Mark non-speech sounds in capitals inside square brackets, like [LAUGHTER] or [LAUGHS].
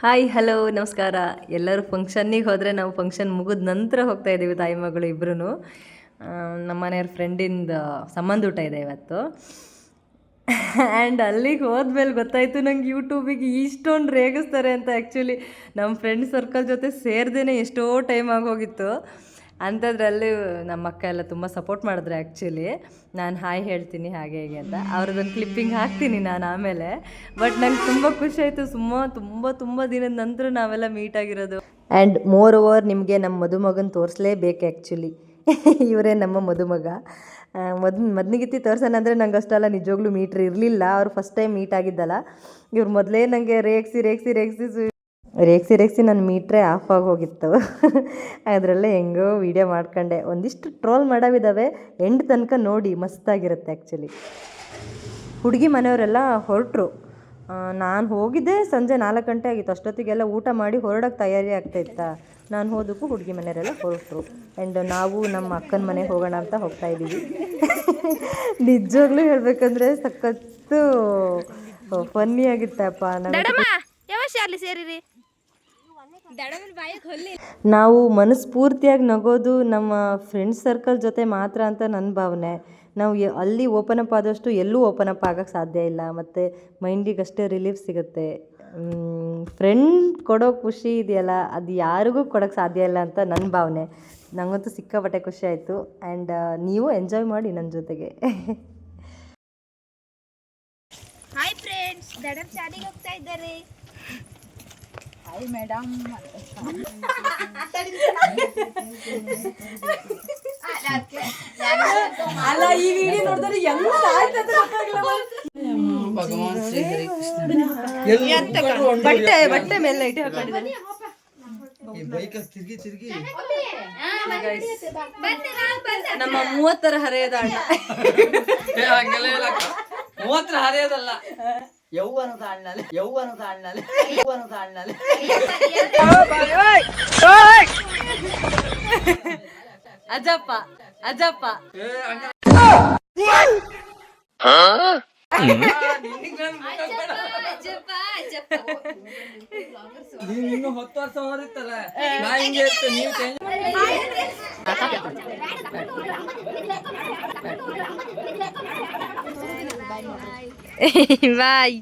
Hi hello ನಮಸ್ಕಾರ. ಎಲ್ಲರೂ ಫಂಕ್ಷನ್ನಿಗೆ ಹೋದರೆ ನಾವು ಫಂಕ್ಷನ್ ಮುಗಿದ ನಂತರ ಹೋಗ್ತಾ ಇದ್ದೀವಿ ತಾಯಿ ಮಗಳು ಇಬ್ಬರೂ ನಮ್ಮ ಮನೆಯವ್ರ ಫ್ರೆಂಡಿಂದ ಸಂಬಂಧ ಊಟ ಇದೆ ಇವತ್ತು. ಆ್ಯಂಡ್ ಅಲ್ಲಿಗೆ ಹೋದ್ಮೇಲೆ ಗೊತ್ತಾಯಿತು ನಂಗೆ ಯೂಟ್ಯೂಬಿಗೆ ಇಷ್ಟೊಂದು ರೇಗಿಸ್ತಾರೆ ಅಂತ ಆ್ಯಕ್ಚುಲಿ ನಮ್ಮ ಫ್ರೆಂಡ್ ಸರ್ಕಲ್ ಜೊತೆ ಸೇರ್ದೇ ಎಷ್ಟೋ ಟೈಮ್ ಆಗೋಗಿತ್ತು ಅಂಥದ್ರಲ್ಲಿ ನಮ್ಮ ಅಕ್ಕ ಎಲ್ಲ ತುಂಬ ಸಪೋರ್ಟ್ ಮಾಡಿದ್ರು ಆ್ಯಕ್ಚುಲಿ ನಾನು ಹಾಯ್ ಹೇಳ್ತೀನಿ ಹಾಗೆ ಹೀಗೆ ಅಂತ. ಅವ್ರದ್ದೊಂದು ಕ್ಲಿಪ್ಪಿಂಗ್ ಹಾಕ್ತೀನಿ ನಾನು ಆಮೇಲೆ. ಬಟ್ ನಂಗೆ ತುಂಬ ಖುಷಿ ಆಯಿತು. ಸುಮ್ಮ ತುಂಬ ತುಂಬ ದಿನದ ನಂತರ ನಾವೆಲ್ಲ ಮೀಟ್ ಆಗಿರೋದು. ಆ್ಯಂಡ್ ಮೋರ್ ಓವರ್ ನಿಮಗೆ ನಮ್ಮ ಮದುಮಗನ ತೋರಿಸಲೇಬೇಕು ಆ್ಯಕ್ಚುಲಿ [LAUGHS] ಇವರೇ ನಮ್ಮ ಮದುಮಗ. ಮದ್, ಮದ್ನಿಗಿತ್ತಿ ತೋರ್ಸೋಣ ಅಂದರೆ ನಂಗೆ ಅಷ್ಟೆಲ್ಲ ನಿಜವಾಗ್ಲೂ ಮೀಟ್ರ್ ಇರಲಿಲ್ಲ. ಅವ್ರು ಫಸ್ಟ್ ಟೈಮ್ ಮೀಟ್ ಆಗಿದ್ದಲ್ಲ. ಇವ್ರು ಮೊದಲೇ ನನಗೆ ರೇಗಿಸಿ ರೇಗಿಸಿ ರೇಗಿಸಿ ರೇಗಿಸಿ ರೇಗಿಸಿ ನನ್ನ ಮೀಟ್ರೇ ಆಫ್ ಆಗಿ ಹೋಗಿತ್ತು ಅದರಲ್ಲೇ ಹೆಂಗೋ ವೀಡಿಯೋ ಮಾಡ್ಕೊಂಡೆ. ಒಂದಿಷ್ಟು ಟ್ರೋಲ್ ಮಾಡೋವಿದ್ದಾವೆ ಎಂಡ್ ತನಕ ನೋಡಿ ಮಸ್ತಾಗಿರುತ್ತೆ ಆ್ಯಕ್ಚುಲಿ ಹುಡುಗಿ ಮನೆಯವರೆಲ್ಲ ಹೊರಟರು. ನಾನು ಹೋಗಿದ್ದೆ ಸಂಜೆ ನಾಲ್ಕು ಗಂಟೆ ಆಗಿತ್ತು. ಅಷ್ಟೊತ್ತಿಗೆಲ್ಲ ಊಟ ಮಾಡಿ ಹೊರಡೋಕ್ಕೆ ತಯಾರಿ ಆಗ್ತಾಯಿತ್ತಾ ನಾನು ಹೋದಕ್ಕೂ ಹುಡುಗಿ ಮನೆಯವರೆಲ್ಲ ಹೊರಟರು. ಆ್ಯಂಡ್ ನಾವು ನಮ್ಮ ಅಕ್ಕನ ಮನೆಗೆ ಹೋಗೋಣ ಅಂತ ಹೋಗ್ತಾ ಇದ್ದೀವಿ. ನಿಜವಾಗ್ಲೂ ಹೇಳ್ಬೇಕಂದ್ರೆ ಸಖತ್ತು ಫನ್ನಿ ಆಗಿತ್ತಪ್ಪ. ನಮ್ಮ ದಡಮ್ಮ ಯಾವ ಶಾಲೆ ಸೇರಿರಿ? ನಾವು ಮನಸ್ಫೂರ್ತಿಯಾಗಿ ನಗೋದು ನಮ್ಮ ಫ್ರೆಂಡ್ಸ್ ಸರ್ಕಲ್ ಜೊತೆ ಮಾತ್ರ ಅಂತ ನನ್ನ ಭಾವನೆ. ನಾವು ಅಲ್ಲಿ ಓಪನ್ ಅಪ್ ಆದಷ್ಟು ಎಲ್ಲೂ ಓಪನ್ ಅಪ್ ಆಗೋಕ್ಕೆ ಸಾಧ್ಯ ಇಲ್ಲ. ಮತ್ತು ಮೈಂಡಿಗೆ ಅಷ್ಟೇ ರಿಲೀಫ್ ಸಿಗುತ್ತೆ. ಫ್ರೆಂಡ್ ಕೊಡೋ ಖುಷಿ ಇದೆಯಲ್ಲ, ಅದು ಯಾರಿಗೂ ಕೊಡೋಕ್ಕೆ ಸಾಧ್ಯ ಇಲ್ಲ ಅಂತ ನನ್ನ ಭಾವನೆ. ನನಗಂತೂ ಸಿಕ್ಕಾಪಟ್ಟೆ ಖುಷಿ ಆಯಿತು. ಆ್ಯಂಡ್ ನೀವು ಎಂಜಾಯ್ ಮಾಡಿ ನನ್ನ ಜೊತೆಗೆ. ಹಾಯ್ ಫ್ರೆಂಡ್ಸ್ ಹೋಗ್ತಾ ಇದ್ದಾರೆ. ಬಟ್ಟೆ ಬಟ್ಟೆ ಮೇಲೆ ಇಟ್ಟು ಬಟ್ಟೆ ಈ ಬೈಕಲ್ಲಿ ತಿರ್ಗಿ ತಿರ್ಗಿ. ನಮ್ಮ ಮೂವತ್ತರ ಹರೆಯದ ಅಣ್ಣ ಮೂವತ್ತರ ಹರಿಯೋದಲ್ಲ. ಯೌವನದ ಅಣ್ಣಲೆ ಯೌವನದ ಅಣ್ಣಲೆ ಯೌವನದ ಅಣ್ಣಲೆ ಅಜ್ಜಪ್ಪ ಅಜ್ಜಪ್ಪ ನೀವ್ ಇನ್ನು ಹತ್ತು ವರ್ಷ ಹೋದಿತ್ತಲ್ಲ ನಾ ಹಿಂಗೆ ಇರ್ತೆ ನೀವು change ಬಾಯ್